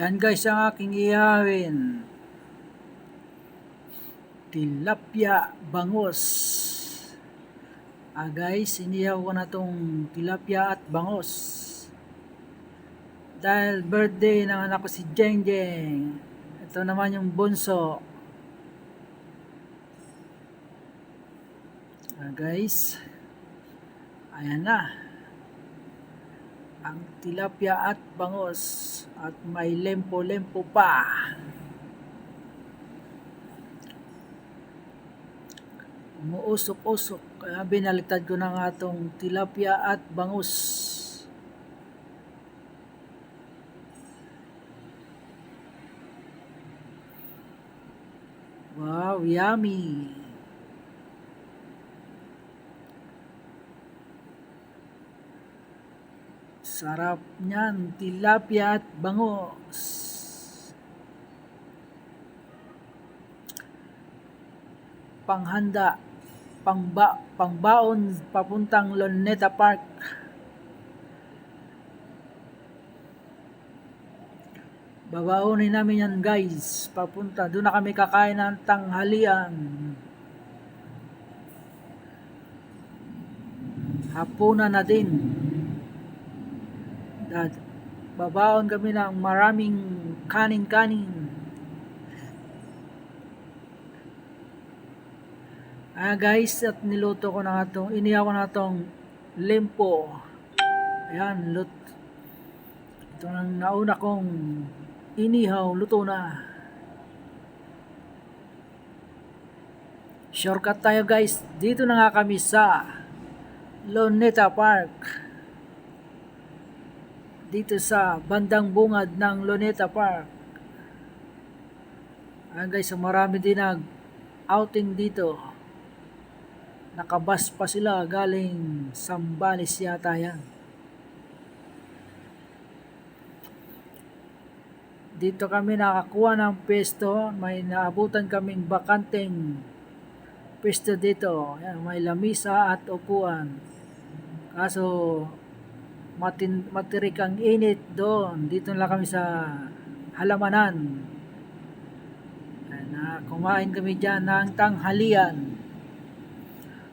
Yan guys ang aking ihawin. Tilapia bangos. Ah guys, inihaw ko na tong tilapia at bangos. Dahil birthday ng anak ko si Jeng Jeng. Ito naman yung bunso. Ah guys, ayan na ang tilapia at bangos at may lempo-lempo pa. Umuusok-usok kaya binaliktad ko na nga tong tilapia at bangus. Wow, yummy! Sarap niyan, tilapia at bangos. Panghanda, pangba, pangbaon papuntang Luneta Park. Babaonin namin yan guys, papunta. Doon na kami kakain ng tanghalian. Hapunan na din. Dad, babaon kami ng maraming kanin-kanin. Ah guys, at niluto ko na itong, inihaw ko na itong limpo. Ayan, lut. Ito ang nauna kong inihaw, luto na. Shortcut tayo guys. Dito na nga kami sa Loneta Park dito sa bandang bungad ng Luneta Park. Ayan guys, marami din nag outing dito. Nakabas pa sila galing Sambales yata yan. Dito kami nakakuha ng pesto. May naabutan kaming bakanteng pesto dito. Ayan, may lamisa at upuan. Kaso matin, matirik ang init doon. Dito lang kami sa halamanan. Na kumain kami dyan ng tanghalian.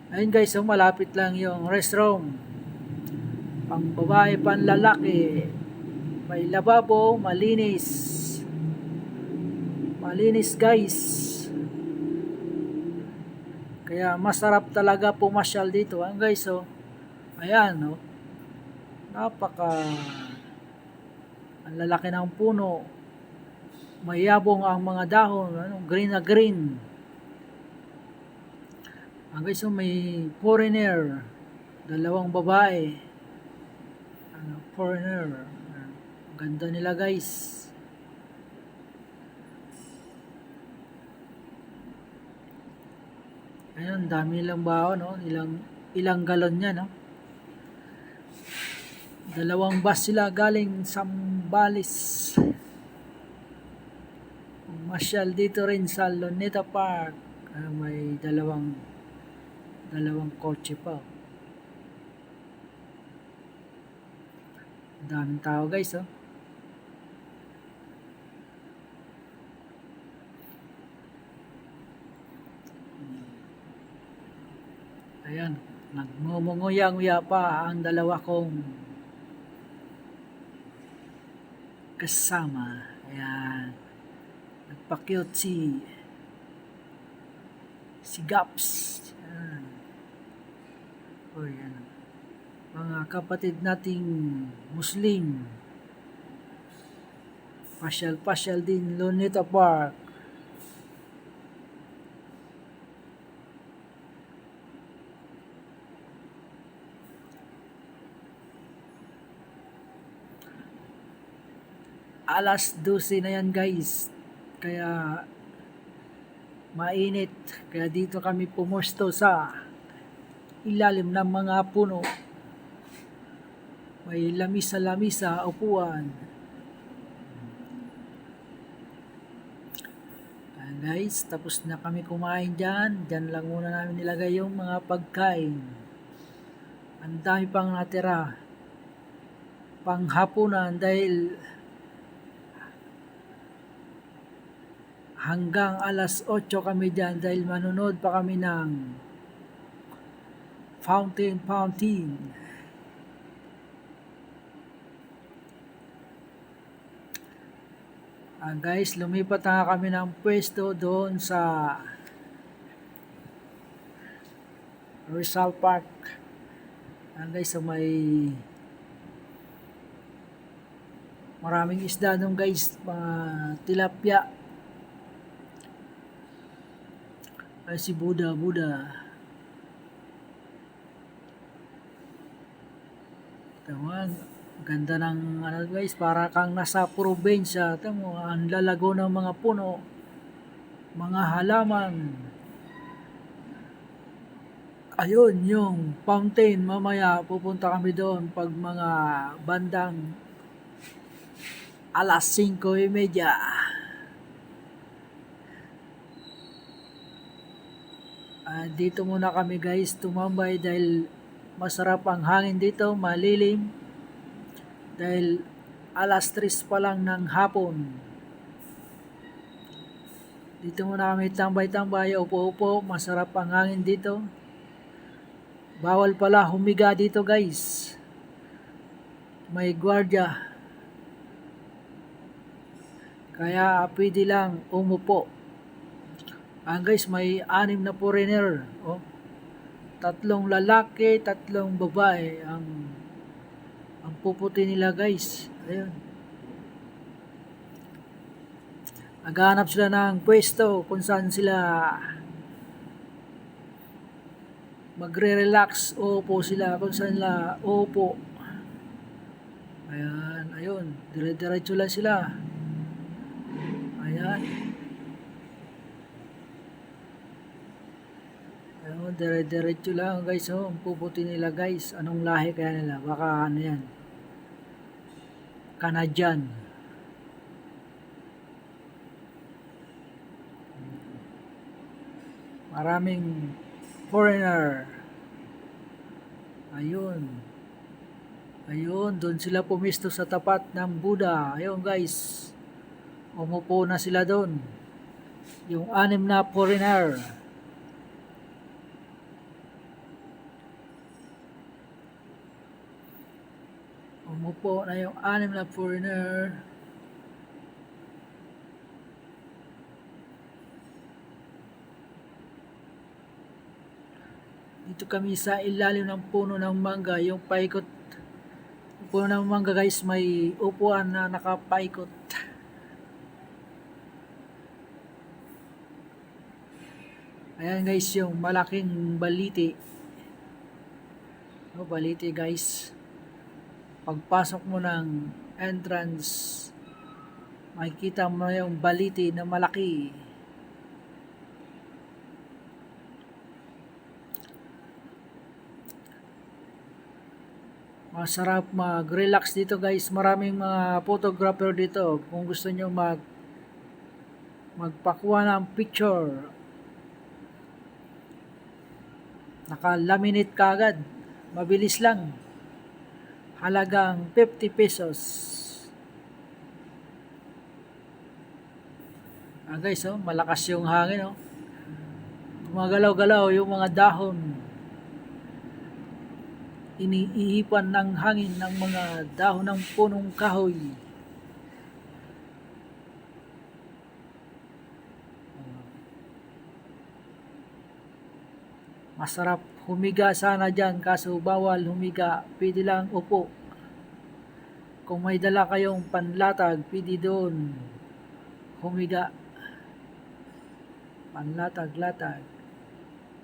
Ayun guys, so malapit lang yung restroom. Pang babae, pang lalaki. May lababo, malinis. Malinis guys. Kaya masarap talaga pumasyal dito. Ang guys, so, ayan, no. Oh napaka ang lalaki ng puno. Mayabong ang mga dahon ano, green na green. Ang guys so may foreigner dalawang babae. Ano, foreigner. Ganda nila guys. Ayun dami nilang bao no? Ilang ilang galon niya no Dalawang bus sila galing Sambales. Masyal dito rin sa Luneta Park. Uh, may dalawang dalawang kotse pa. Daming tao guys oh. Ayan, nagmumunguyang-uya pa ang dalawa kong kasama. Ayan. Nagpa-cute si si Gaps. Ayan. O. Mga kapatid nating Muslim. Pasyal-pasyal din Luneta Park. Alas 12 na yan guys. Kaya mainit. Kaya dito kami pumusto sa ilalim ng mga puno. May lamisa-lamisa upuan. Ayan guys tapos na kami kumain dyan. Dyan lang muna namin nilagay yung mga pagkain. Ang dami pang natira. Panghapunan dahil hanggang alas 8 kami dyan dahil manonood pa kami ng Fountain Fountain. Ah, guys, lumipat na kami ng pwesto doon sa Rizal Park. Ah, guys, so may maraming isda doon guys, mga tilapia. Ay si Buda, Buda. Tama, ganda ng ano guys, para kang nasa probinsya. Tamo, ang lalago ng mga puno, mga halaman. Ayun, yung fountain, mamaya pupunta kami doon pag mga bandang alas 5.30. Ah, dito muna kami guys tumambay dahil masarap ang hangin dito, malilim. Dahil alas 3 pa lang ng hapon. Dito muna kami tambay-tambay, upo-upo, masarap ang hangin dito. Bawal pala humiga dito guys. May gwardiya. Kaya pwede lang umupo. Ah guys, may anim na foreigner. Oh. Tatlong lalaki, tatlong babae ang ang puputi nila guys. Ayun. Naghahanap sila ng pwesto kung saan sila magre-relax. Opo sila kung saan sila opo. Ayan, ayun. Dire-diretso lang sila. Ayan. Ayun, dire-diretso lang guys. Oh, ang puputi nila guys. Anong lahi kaya nila? Baka ano yan. Canadian. Maraming foreigner. Ayun. Ayun, doon sila pumisto sa tapat ng Buddha. Ayun guys. Umupo na sila doon. Yung anim na foreigner. Umupo na yung anim na foreigner. Dito kami sa ilalim ng puno ng mangga, yung paikot. Puno ng mangga guys, may upuan na nakapaikot. Ayan guys, yung malaking baliti. No, baliti guys. Pagpasok mo ng entrance, makikita mo na yung baliti na malaki. Masarap mag-relax dito guys. Maraming mga photographer dito. Kung gusto nyo mag magpakuha ng picture. Naka-laminate ka agad. Mabilis lang. Halagang 50 pesos. Ah guys, oh, malakas yung hangin. Oh. Gumagalaw-galaw yung mga dahon iniihipan ng hangin ng mga dahon ng punong kahoy. Masarap humiga sana dyan kaso bawal humiga, pwede lang upo. Kung may dala kayong panlatag, pwede doon humiga. Panlatag-latag.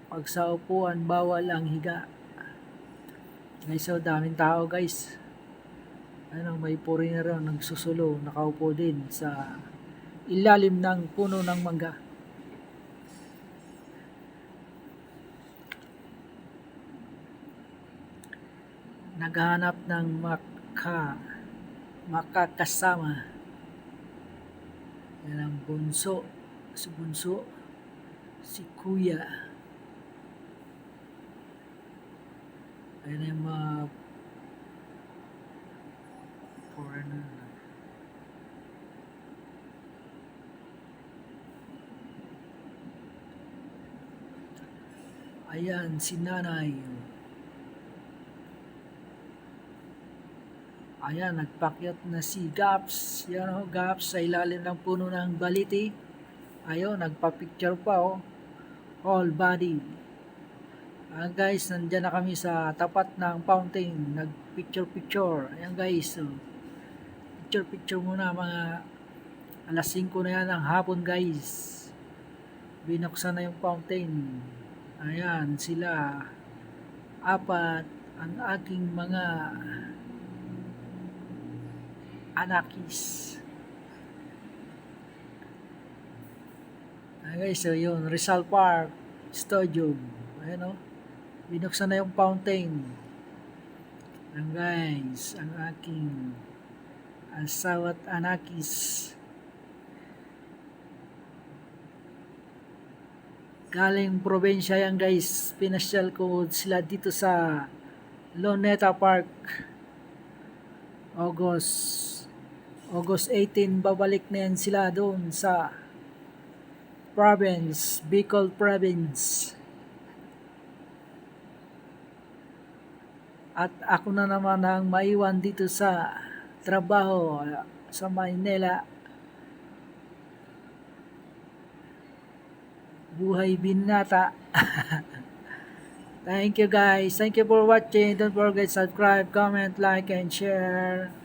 Pag sa upuan, bawal ang higa. Guys, so daming tao guys. Ano, may foreigner nagsusulo, nakaupo din sa ilalim ng puno ng mangga. naghanap ng maka, makakasama. Yan ang bunso, si bunso, si kuya. Ayan yung mga foreigner. Ayan, si nanay. Ayan, nagpakyat na si Gaps. Yan o, Gaps sa ilalim ng puno ng baliti. Ayun, nagpa-picture pa o. All body. Ayan guys, nandyan na kami sa tapat ng fountain. Nag-picture-picture. Ayan guys. So, picture-picture muna mga alas 5 na yan ng hapon guys. Binuksan na yung fountain. Ayan, sila. Apat ang aking mga anakis. Ayan guys, so yun, Rizal Park, Stadium. Ayan o, binuksan na yung fountain. Ayan guys, ang aking asawat anakis. Galing probinsya yan guys, pinasyal ko sila dito sa Loneta Park. August August 18 babalik na yan sila doon sa province, Bicol province. At ako na naman ang maiwan dito sa trabaho sa Maynila. Buhay binata. Thank you guys. Thank you for watching. Don't forget subscribe, comment, like, and share.